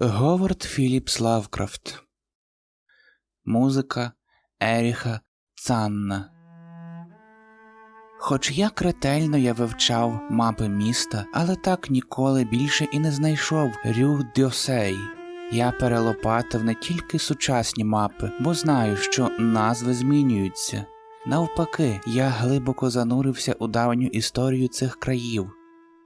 Говард Філіпс Лавкрафт Музика Еріха Цанна. Хоч як ретельно я вивчав мапи міста, але так ніколи більше і не знайшов Рю Дьосей. Я перелопатив не тільки сучасні мапи, бо знаю, що назви змінюються. Навпаки, я глибоко занурився у давню історію цих країв,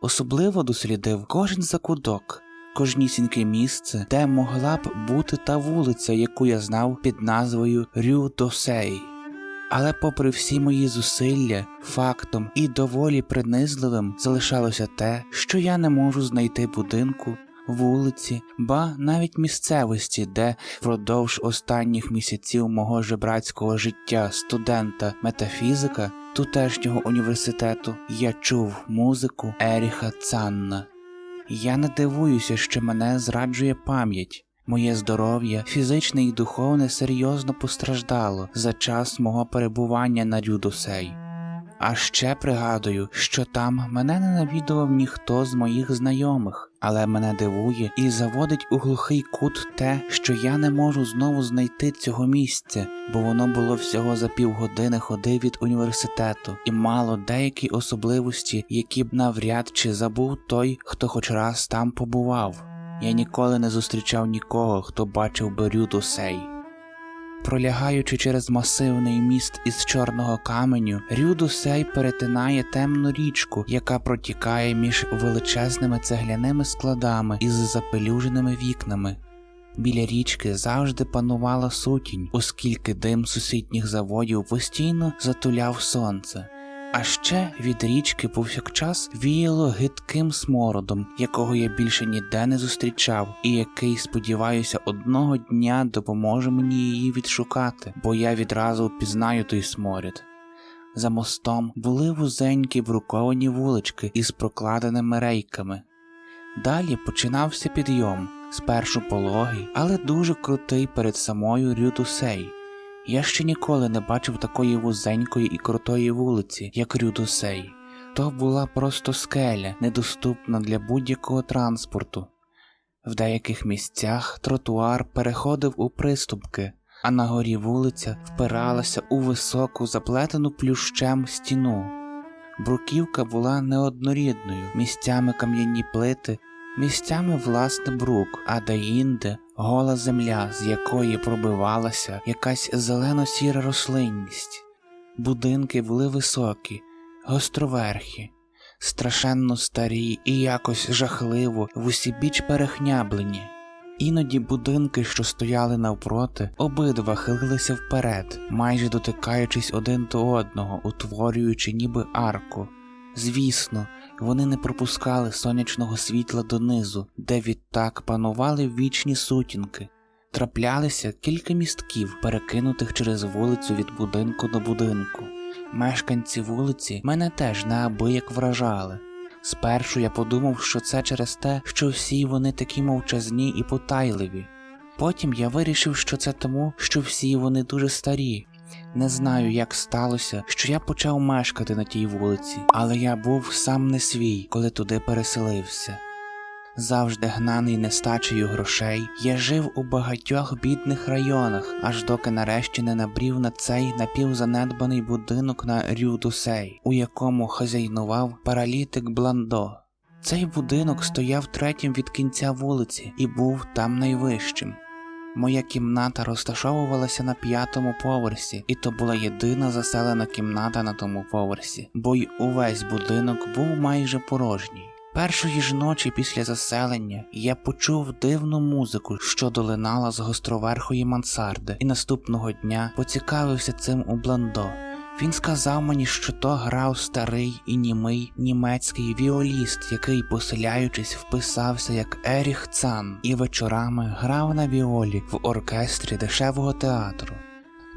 особливо дослідив кожен закуток, кожнісіньке місце, де могла б бути та вулиця, яку я знав під назвою Рю Досей. Але, попри всі мої зусилля, фактом і доволі принизливим залишалося те, що я не можу знайти будинку, вулиці, ба навіть місцевості, де впродовж останніх місяців мого жебрацького життя студента метафізика тутешнього університету я чув музику Еріха Цанна. Я не дивуюся, що мене зраджує пам'ять. Моє здоров'я, фізичне і духовне серйозно постраждало за час мого перебування на Рюдосей. А ще пригадую, що там мене не навідував ніхто з моїх знайомих, але мене дивує і заводить у глухий кут те, що я не можу знову знайти цього місця, бо воно було всього за півгодини ходи від університету і мало деякі особливості, які б навряд чи забув той, хто хоч раз там побував. Я ніколи не зустрічав нікого, хто бачив би Рюдосей. Пролягаючи через масивний міст із чорного каменю, Рюдусей перетинає темну річку, яка протікає між величезними цегляними складами із запелюженими вікнами. Біля річки завжди панувала сутінь, оскільки дим сусідніх заводів постійно затуляв сонце. А ще від річки повсякчас віяло гидким смородом, якого я більше ніде не зустрічав, і який, сподіваюся, одного дня допоможе мені її відшукати, бо я відразу впізнаю той сморід. За мостом були вузенькі бруковані вулички із прокладеними рейками. Далі починався підйом, спершу пологий, але дуже крутий перед самою Рютусей. Я ще ніколи не бачив такої вузенької і крутої вулиці, як Рюдусей. То була просто скеля, недоступна для будь-якого транспорту. В деяких місцях тротуар переходив у приступки, а на горі вулиця впиралася у високу, заплетену плющем стіну. Бруківка була неоднорідною, місцями кам'яні плити, місцями власне брук, а деінде гола земля, з якої пробивалася якась зелено-сіра рослинність. Будинки були високі, гостроверхі, страшенно старі і якось жахливо в усібіч перехняблені. Іноді будинки, що стояли навпроти, обидва хилилися вперед, майже дотикаючись один до одного, утворюючи ніби арку. Звісно, вони не пропускали сонячного світла донизу, де відтак панували вічні сутінки. Траплялися кілька містків, перекинутих через вулицю від будинку до будинку. Мешканці вулиці мене теж неабияк вражали. Спершу я подумав, що це через те, що всі вони такі мовчазні і потайливі. Потім я вирішив, що це тому, що всі вони дуже старі. Не знаю, як сталося, що я почав мешкати на тій вулиці, але я був сам не свій, коли туди переселився. Завжди гнаний нестачею грошей, я жив у багатьох бідних районах, аж доки нарешті не набрів на цей напівзанедбаний будинок на Рюдусей, у якому хазяйнував паралітик Бландо. Цей будинок стояв третім від кінця вулиці і був там найвищим. Моя кімната розташовувалася на п'ятому поверсі, і то була єдина заселена кімната на тому поверсі, бо й увесь будинок був майже порожній. Першої ж ночі після заселення я почув дивну музику, що долинала з гостроверхої мансарди, і наступного дня поцікавився цим у Бландо. Він сказав мені, що то грав старий і німий німецький віоліст, який, поселяючись, вписався як Еріх Цан, і вечорами грав на віолі в оркестрі дешевого театру.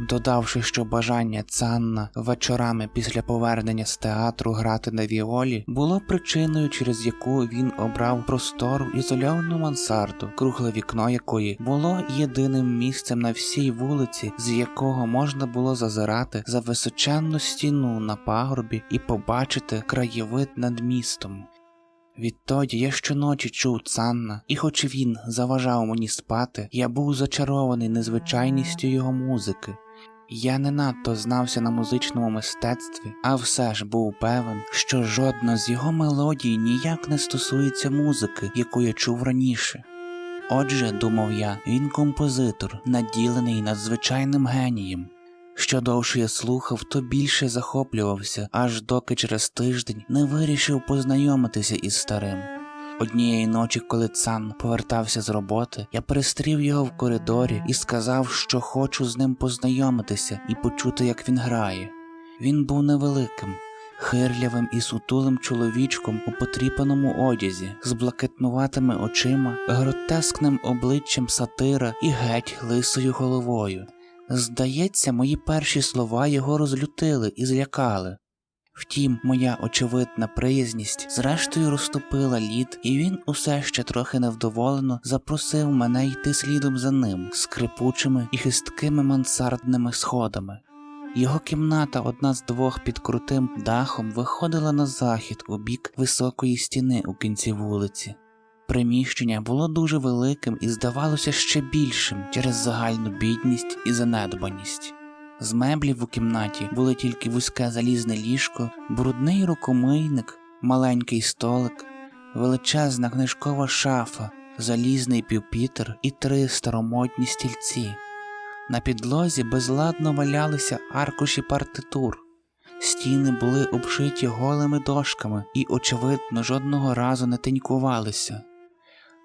Додавши, що бажання Цанна вечорами після повернення з театру грати на віолі було причиною, через яку він обрав простору ізольовану мансарду, кругле вікно якої було єдиним місцем на всій вулиці, з якого можна було зазирати за височенну стіну на пагорбі і побачити краєвид над містом. Відтоді я щоночі чув Цанна, і хоч він заважав мені спати, я був зачарований незвичайністю його музики. Я не надто знався на музичному мистецтві, а все ж був певен, що жодна з його мелодій ніяк не стосується музики, яку я чув раніше. Отже, думав я, він композитор, наділений надзвичайним генієм. Що довше я слухав, то більше захоплювався, аж доки через тиждень не вирішив познайомитися із старим. Однієї ночі, коли Цан повертався з роботи, я перестрів його в коридорі і сказав, що хочу з ним познайомитися і почути, як він грає. Він був невеликим, хирлявим і сутулим чоловічком у потріпаному одязі, з блакитнуватими очима, гротескним обличчям сатира і геть лисою головою. Здається, мої перші слова його розлютили і злякали. Втім, моя очевидна приязність зрештою розтопила лід, і він усе ще трохи невдоволено запросив мене йти слідом за ним скрипучими і хисткими мансардними сходами. Його кімната, одна з двох під крутим дахом, виходила на захід у бік високої стіни у кінці вулиці. Приміщення було дуже великим і здавалося ще більшим через загальну бідність і занедбаність. З меблів у кімнаті були тільки вузьке залізне ліжко, брудний рукомийник, маленький столик, величезна книжкова шафа, залізний півпітер і три старомодні стільці. На підлозі безладно валялися аркуші партитур. Стіни були обшиті голими дошками і, очевидно, жодного разу не тенькувалися.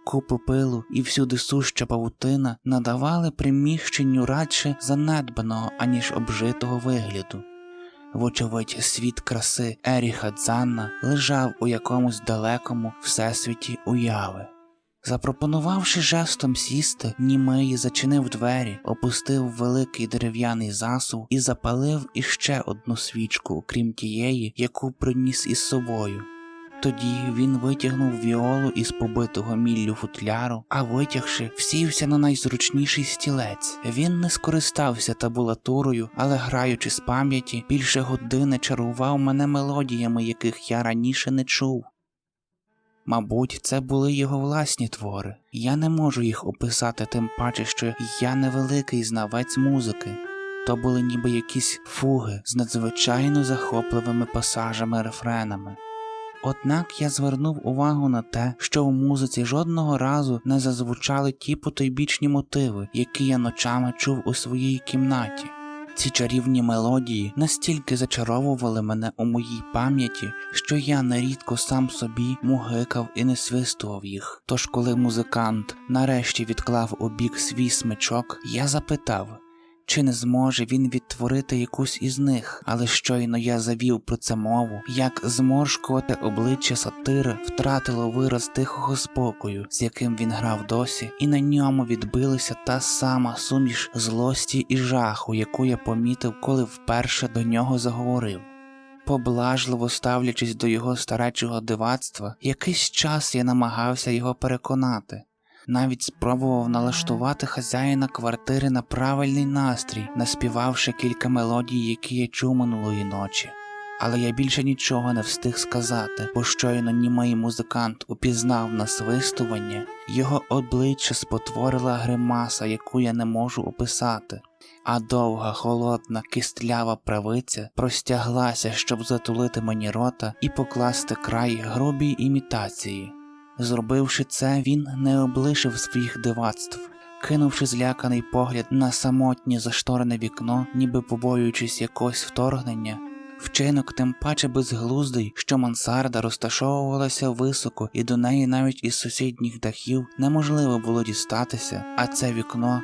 Купи пилу і всюди суща павутина надавали приміщенню радше занедбаного, аніж обжитого вигляду. Вочевидь, світ краси Еріха Дзанна лежав у якомусь далекому всесвіті уяви. Запропонувавши жестом сісти, німий зачинив двері, опустив великий дерев'яний засув і запалив іще одну свічку, окрім тієї, яку приніс із собою. Тоді він витягнув віолу із побитого міллю футляру, а витягши, всівся на найзручніший стілець. Він не скористався табулатурою, але, граючи з пам'яті, більше години чарував мене мелодіями, яких я раніше не чув. Мабуть, це були його власні твори. Я не можу їх описати, тим паче, що я невеликий знавець музики. То були ніби якісь фуги з надзвичайно захопливими пасажами рефренами. Однак я звернув увагу на те, що в музиці жодного разу не зазвучали ті потойбічні мотиви, які я ночами чув у своїй кімнаті. Ці чарівні мелодії настільки зачаровували мене у моїй пам'яті, що я нерідко сам собі мугикав і не свистував їх. Тож, коли музикант нарешті відклав у бік свій смичок, я запитав, чи не зможе він відтворити якусь із них, але щойно я завів про це мову, як зморшкувате обличчя сатира втратило вираз тихого спокою, з яким він грав досі, і на ньому відбилася та сама суміш злості і жаху, яку я помітив, коли вперше до нього заговорив. Поблажливо ставлячись до його старечого дивацтва, якийсь час я намагався його переконати. Навіть спробував налаштувати хазяїна квартири на правильний настрій, наспівавши кілька мелодій, які я чув минулої ночі. Але я більше нічого не встиг сказати, бо щойно німий музикант упізнав насвистування, його обличчя спотворила гримаса, яку я не можу описати, а довга, холодна, кистлява правиця простяглася, щоб затулити мені рота і покласти край грубій імітації. Зробивши це, він не облишив своїх дивацтв. Кинувши зляканий погляд на самотнє зашторене вікно, ніби побоюючись якогось вторгнення, вчинок тим паче безглуздий, що мансарда розташовувалася високо, і до неї навіть із сусідніх дахів неможливо було дістатися, а це вікно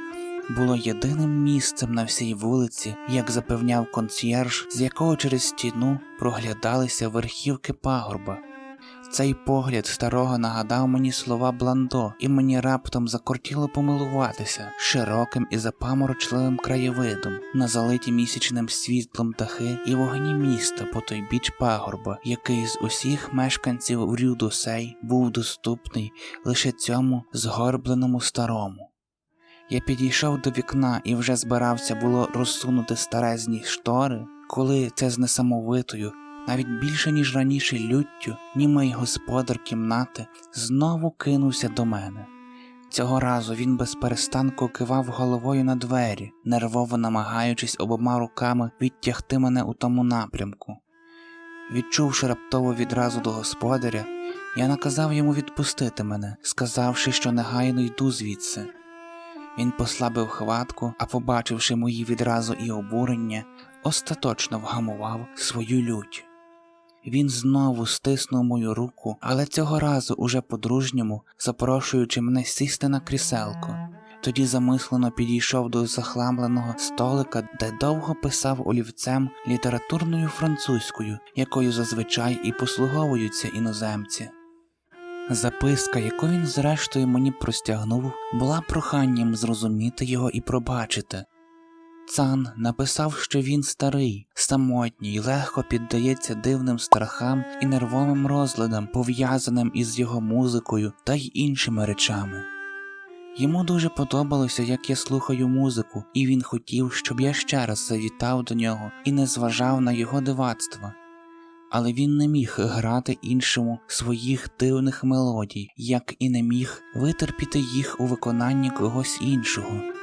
було єдиним місцем на всій вулиці, як запевняв консьєрж, з якого через стіну проглядалися верхівки пагорба. Цей погляд старого нагадав мені слова Бландо, і мені раптом закортіло помилуватися широким і запаморочливим краєвидом, на залиті місячним світлом дахи і вогні міста по той біч пагорба, який з усіх мешканців Рюдосей був доступний лише цьому згорбленому старому. Я підійшов до вікна і вже збирався було розсунути старезні штори, коли це з несамовитою навіть більше, ніж раніше люттю, німий господар кімнати знову кинувся до мене. Цього разу він безперестанку кивав головою на двері, нервово намагаючись обома руками відтягти мене у тому напрямку. Відчувши раптово відразу до господаря, я наказав йому відпустити мене, сказавши, що негайно йду звідси. Він послабив хватку, а побачивши мої відразу і обурення, остаточно вгамував свою лють. Він знову стиснув мою руку, але цього разу уже по-дружньому, запрошуючи мене сісти на кріселко. Тоді замислено підійшов до захламленого столика, де довго писав олівцем літературною французькою, якою зазвичай і послуговуються іноземці. Записка, яку він зрештою мені простягнув, була проханням зрозуміти його і пробачити. Цан написав, що він старий, самотній, легко піддається дивним страхам і нервовим розладам, пов'язаним із його музикою та й іншими речами. Йому дуже подобалося, як я слухаю музику, і він хотів, щоб я ще раз завітав до нього і не зважав на його дивацтва. Але він не міг грати іншому своїх дивних мелодій, як і не міг витерпіти їх у виконанні когось іншого.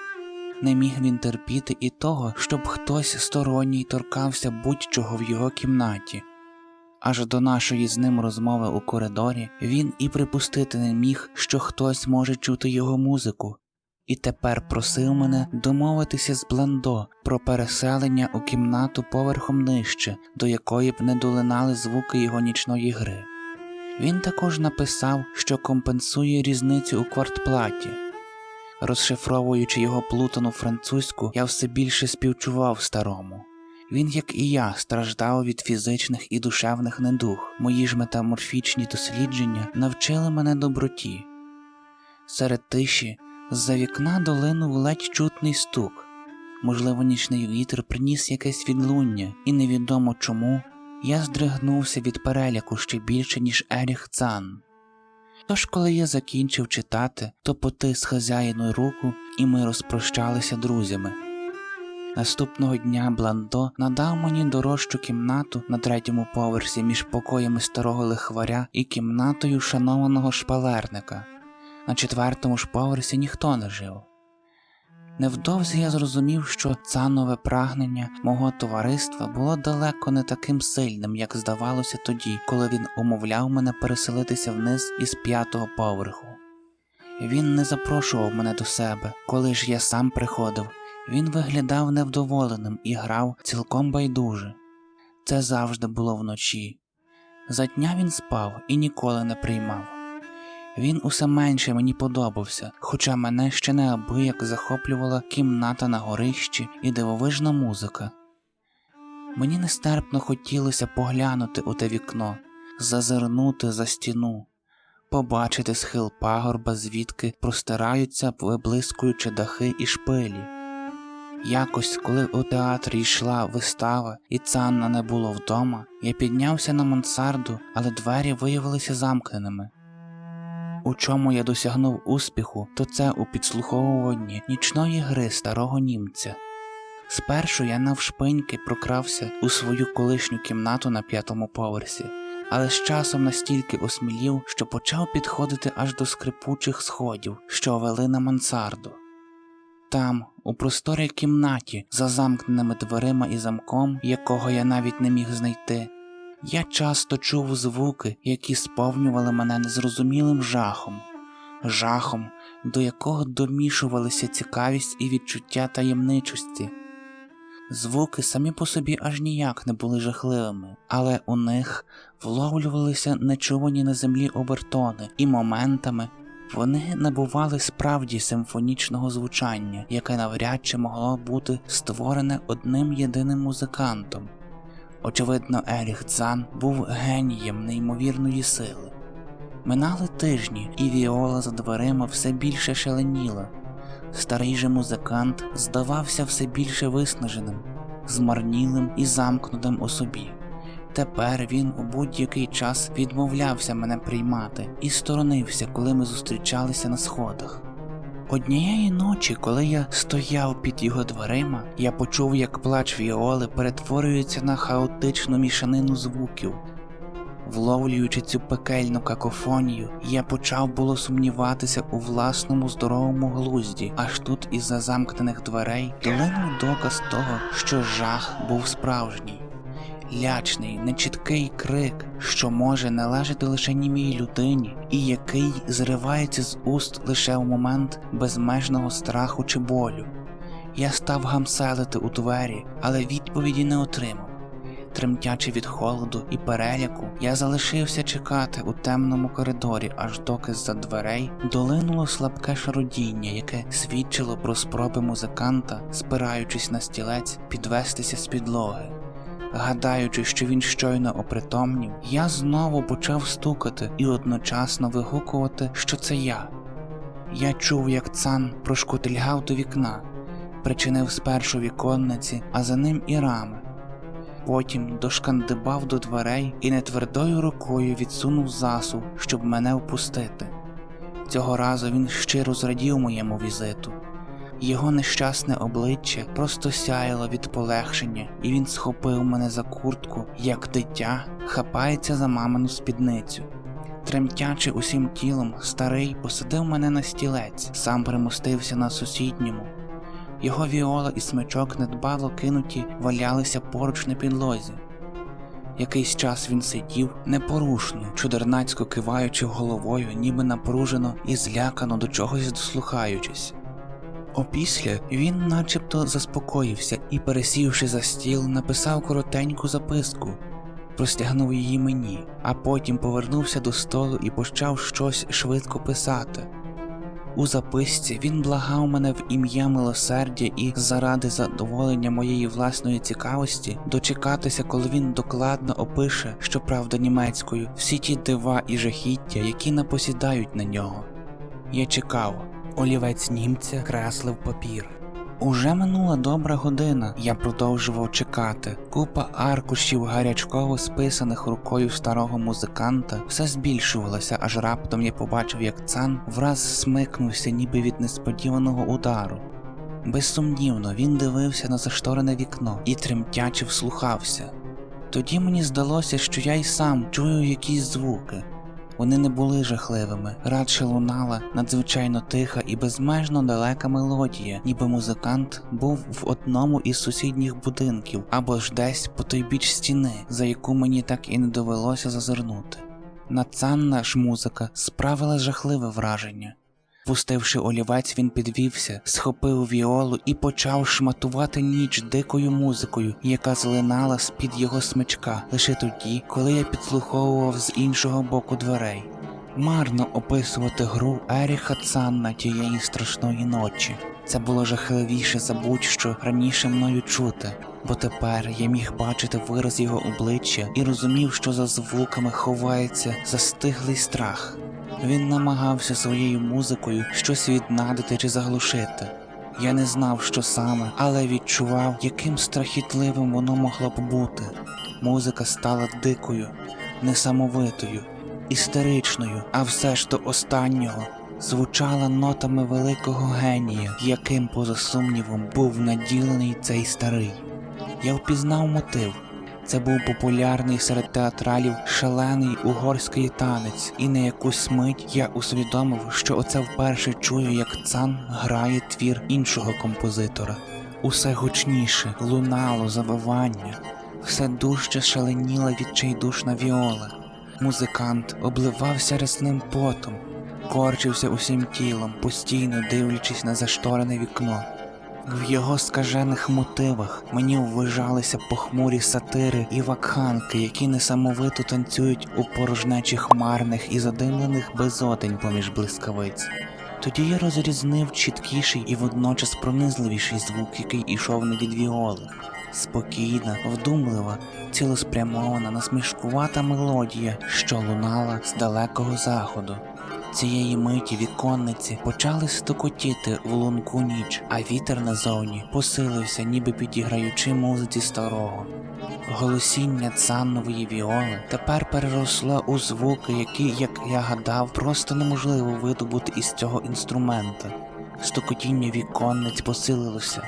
Не міг він терпіти і того, щоб хтось сторонній торкався будь-чого в його кімнаті. Аж до нашої з ним розмови у коридорі він і припустити не міг, що хтось може чути його музику, і тепер просив мене домовитися з Бландо про переселення у кімнату поверхом нижче, до якої б не долинали звуки його нічної гри. Він також написав, що компенсує різницю у квартплаті. Розшифровуючи його плутану французьку, я все більше співчував старому. Він, як і я, страждав від фізичних і душевних недуг. Мої ж метаморфічні дослідження навчили мене доброті. Серед тиші з-за вікна долинув ледь чутний стук. Можливо, нічний вітер приніс якесь відлуння, і невідомо чому я здригнувся від переляку ще більше, ніж Еріх Цан. Тож, коли я закінчив читати, то потис хазяїну руку, і ми розпрощалися друзями. Наступного дня Бландо надав мені дорожчу кімнату на третьому поверсі між покоями старого лихваря і кімнатою шанованого шпалерника. На четвертому ж поверсі ніхто не жив. Невдовзі я зрозумів, що цанове прагнення мого товариства було далеко не таким сильним, як здавалося тоді, коли він умовляв мене переселитися вниз із п'ятого поверху. Він не запрошував мене до себе, коли ж я сам приходив, він виглядав невдоволеним і грав цілком байдуже. Це завжди було вночі. За дня він спав і ніколи не приймав. Він усе менше мені подобався, хоча мене ще неабияк захоплювала кімната на горищі і дивовижна музика. Мені нестерпно хотілося поглянути у те вікно, зазирнути за стіну, побачити схил пагорба, звідки простираються виблискуючи дахи і шпилі. Якось, коли у театрі йшла вистава і Цанна не було вдома, я піднявся на мансарду, але двері виявилися замкненими. У чому я досягнув успіху, то це у підслуховуванні нічної гри старого німця. Спершу я навшпиньки прокрався у свою колишню кімнату на п'ятому поверсі, але з часом настільки осмілів, що почав підходити аж до скрипучих сходів, що вели на мансарду. Там, у просторій кімнаті, за замкненими дверима і замком, якого я навіть не міг знайти, я часто чув звуки, які сповнювали мене незрозумілим жахом, жахом, до якого домішувалися цікавість і відчуття таємничості. Звуки самі по собі аж ніяк не були жахливими, але у них вловлювалися нечувані на землі обертони, і моментами вони набували справді симфонічного звучання, яке навряд чи могло бути створене одним єдиним музикантом. Очевидно, Еріх Цан був генієм неймовірної сили. Минали тижні, і Віола за дверима все більше шаленіла. Старий же музикант здавався все більше виснаженим, змарнілим і замкнутим у собі. Тепер він у будь-який час відмовлявся мене приймати і сторонився, коли ми зустрічалися на сходах. Однієї ночі, коли я стояв під його дверима, я почув, як плач Віоли перетворюється на хаотичну мішанину звуків. Вловлюючи цю пекельну какофонію, я почав було сумніватися у власному здоровому глузді, аж тут із-за замкнених дверей долинув доказ того, що жах був справжній. Лячний, нечіткий крик, що може належати лише німій людині, і який зривається з уст лише в момент безмежного страху чи болю. Я став гамселити у двері, але відповіді не отримав. Тремтячи від холоду і переляку, я залишився чекати у темному коридорі, аж доки з-за дверей долинуло слабке шародіння, яке свідчило про спроби музиканта, спираючись на стілець, підвестися з підлоги. Гадаючи, що він щойно опритомнів, я знову почав стукати і одночасно вигукувати, що це я. Я чув, як цан прошкутильгав до вікна, причинив спершу віконниці, а за ним і рами. Потім дошкандибав до дверей і нетвердою рукою відсунув засув, щоб мене впустити. Цього разу він щиро зрадів моєму візиту. Його нещасне обличчя просто сяяло від полегшення, і він схопив мене за куртку, як дитя хапається за мамину спідницю. Тремтячи усім тілом, старий посадив мене на стілець, сам примостився на сусідньому. Його віола і смичок недбало кинуті валялися поруч на підлозі. Якийсь час він сидів непорушно, чудернацько киваючи головою, ніби напружено і злякано до чогось дослухаючись. Опісля він начебто заспокоївся і, пересівши за стіл, написав коротеньку записку, простягнув її мені, а потім повернувся до столу і почав щось швидко писати. У записці він благав мене в ім'я милосердя і заради задоволення моєї власної цікавості дочекатися, коли він докладно опише, щоправда німецькою, всі ті дива і жахіття, які напосідають на нього. Я чекав. Олівець німця креслив папір. Уже минула добра година, я продовжував чекати. Купа аркушів гарячково списаних рукою старого музиканта все збільшувалася, аж раптом я побачив, як цан враз смикнувся, ніби від несподіваного удару. Безсумнівно, він дивився на зашторене вікно і тремтяче вслухався. Тоді мені здалося, що я й сам чую якісь звуки. Вони не були жахливими, радше лунала надзвичайно тиха і безмежно далека мелодія, ніби музикант був в одному із сусідніх будинків або ж десь по той біч стіни, за яку мені так і не довелося зазирнути. Нацанна ж музика справила жахливе враження. Пустивши олівець, він підвівся, схопив віолу і почав шматувати ніч дикою музикою, яка злинала з-під його смичка лише тоді, коли я підслуховував з іншого боку дверей. Марно описувати гру Еріха Цанна тієї страшної ночі. Це було жахливіше за будь-що раніше мною чути, бо тепер я міг бачити вираз його обличчя і розумів, що за звуками ховається застиглий страх. Він намагався своєю музикою щось віднадити чи заглушити. Я не знав, що саме, але відчував, яким страхітливим воно могло б бути. Музика стала дикою, несамовитою, істеричною, а все ж до останнього звучала нотами великого генія, яким, поза сумнівом, був наділений цей старий. Я впізнав мотив. Це був популярний серед театралів шалений угорський танець, і на якусь мить я усвідомив, що оце вперше чую, як цан грає твір іншого композитора. Усе гучніше, лунало завивання, все дужче шаленіла відчайдушна віола. Музикант обливався рясним потом, корчився усім тілом, постійно дивлячись на зашторене вікно. В його скажених мотивах мені ввижалися похмурі сатири і вакханки, які несамовито танцюють у порожнечі хмарних і задимлених безодень поміж блискавиць. Тоді я розрізнив чіткіший і водночас пронизливіший звук, який ішов не від віоли. Спокійна, вдумлива, цілеспрямована, насмішкувата мелодія, що лунала з далекого заходу. Цієї миті віконниці почали стукотіти в лунку ніч, а вітер назовні посилився, ніби підіграючи музиці старого. Голосіння цаннової віоли тепер переросло у звуки, які, як я гадав, просто неможливо видобути із цього інструмента. Стукотіння віконниць посилилося.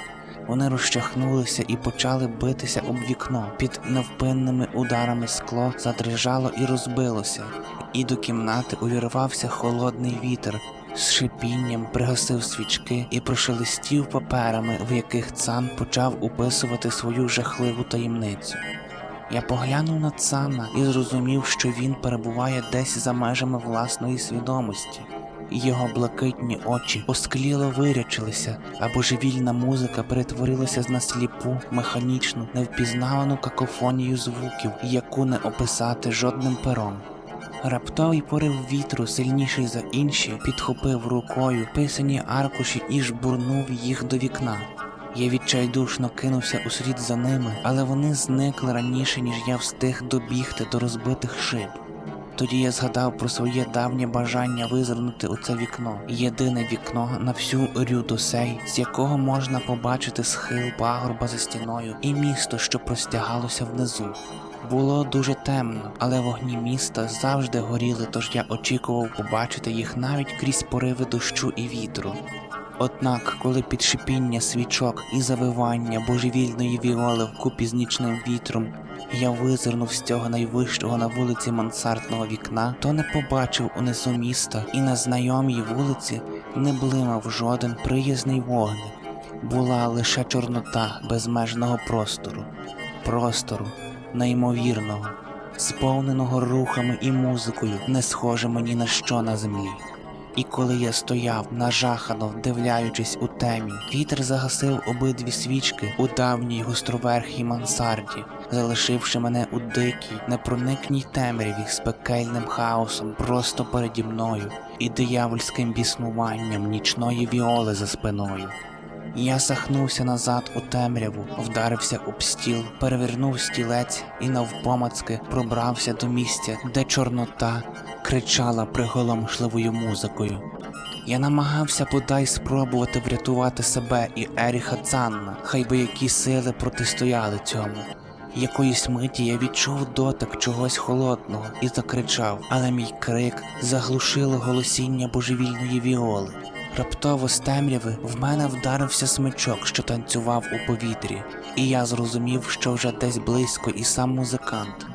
Вони розчахнулися і почали битися об вікно. Під невпинними ударами скло задрижало і розбилося, і до кімнати увірвався холодний вітер. З шипінням пригасив свічки і прошелестів паперами, в яких цан почав описувати свою жахливу таємницю. Я поглянув на Цана і зрозумів, що він перебуває десь за межами власної свідомості. Його блакитні очі оскліло вирячилися, а божевільна музика перетворилася на сліпу, механічну, невпізнавану какофонію звуків, яку не описати жодним пером. Раптовий порив вітру, сильніший за інші, підхопив рукою писані аркуші і жбурнув їх до вікна. Я відчайдушно кинувся услід за ними, але вони зникли раніше, ніж я встиг добігти до розбитих шиб. Тоді я згадав про своє давнє бажання визирнути у це вікно, єдине вікно на всю Рюдосей, з якого можна побачити схил пагорба за стіною і місто, що простягалося внизу. Було дуже темно, але вогні міста завжди горіли, тож я очікував побачити їх навіть крізь пориви дощу і вітру. Однак, коли під шипіння свічок і завивання божевільної віоли вкупі з нічним вітром я визирнув з цього найвищого на вулиці мансардного вікна, то не побачив унизу міста, і на знайомій вулиці не блимав жоден приязний вогник. Була лише чорнота безмежного простору, простору неймовірного, сповненого рухами і музикою, не схожими ні на що на землі. І коли я стояв, нажахано вдивляючись у темінь, вітер загасив обидві свічки у давній гостроверхій мансарді, залишивши мене у дикій, непроникній темряві з пекельним хаосом просто переді мною і диявольським біснуванням нічної віоли за спиною. Я сахнувся назад у темряву, вдарився об стіл, перевернув стілець і навпомацки пробрався до місця, де чорнота кричала приголомшливою музикою. Я намагався бодай спробувати врятувати себе і Еріха Цанна, хай би які сили протистояли цьому. Якоїсь миті я відчув дотик чогось холодного і закричав, але мій крик заглушило голосіння божевільної віоли. Раптово з темряви в мене вдарився смичок, що танцював у повітрі, і я зрозумів, що вже десь близько і сам музикант.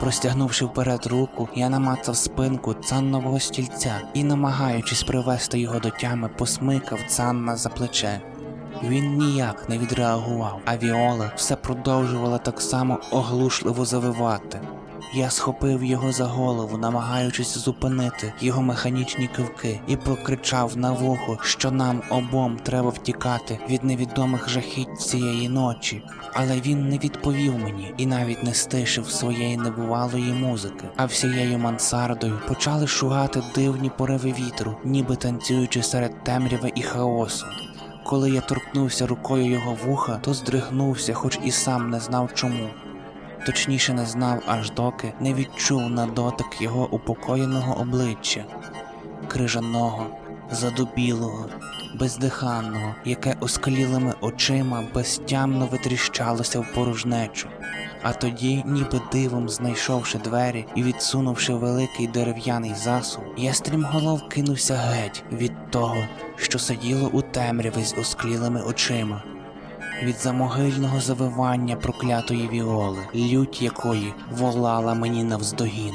Простягнувши вперед руку, я намацав спинку цаннового стільця і, намагаючись привести його до тями, посмикав цанна за плече. Він ніяк не відреагував, а Віола все продовжувала так само оглушливо завивати. Я схопив його за голову, намагаючись зупинити його механічні кивки, і прокричав на вухо, що нам обом треба втікати від невідомих жахіть цієї ночі. Але він не відповів мені і навіть не стишив своєї небувалої музики, а всією мансардою почали шугати дивні пориви вітру, ніби танцюючи серед темряви і хаосу. Коли я торкнувся рукою його вуха, то здригнувся, хоч і сам не знав чому. Точніше не знав, аж доки не відчув на дотик його упокоєного обличчя, крижаного, задубілого, бездиханного, яке оскалілими очима безтямно витріщалося в порожнечу. А тоді, ніби дивом знайшовши двері і відсунувши великий дерев'яний засув, я стрімголов кинувся геть від того, що сиділо у темряві з осклілими очима від замогильного завивання проклятої віоли, лють якої волала мені навздогін.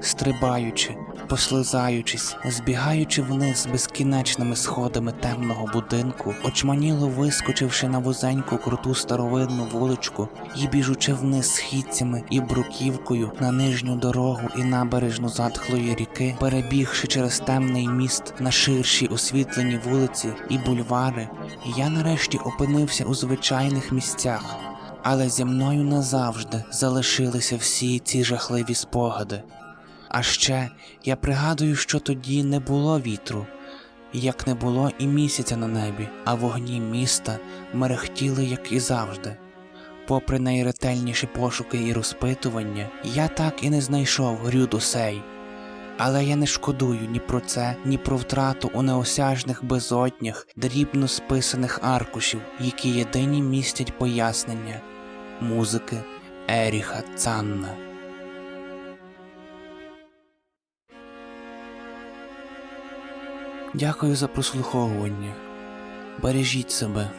Стрибаючи, послизаючись, збігаючи вниз безкінечними сходами темного будинку, очманіло вискочивши на вузеньку круту старовинну вуличку і біжучи вниз східцями і бруківкою на нижню дорогу і набережну затхлої ріки, перебігши через темний міст на ширші освітлені вулиці і бульвари, я нарешті опинився у звичайних місцях. Але зі мною назавжди залишилися всі ці жахливі спогади. А ще я пригадую, що тоді не було вітру, як не було і місяця на небі, а вогні міста мерехтіли, як і завжди. Попри найретельніші пошуки і розпитування, я так і не знайшов Рюдусей. Але я не шкодую ні про це, ні про втрату у неосяжних безоднях, дрібно списаних аркушів, які єдині містять пояснення музики Еріха Цанна. Дякую за прослуховування. Бережіть себе.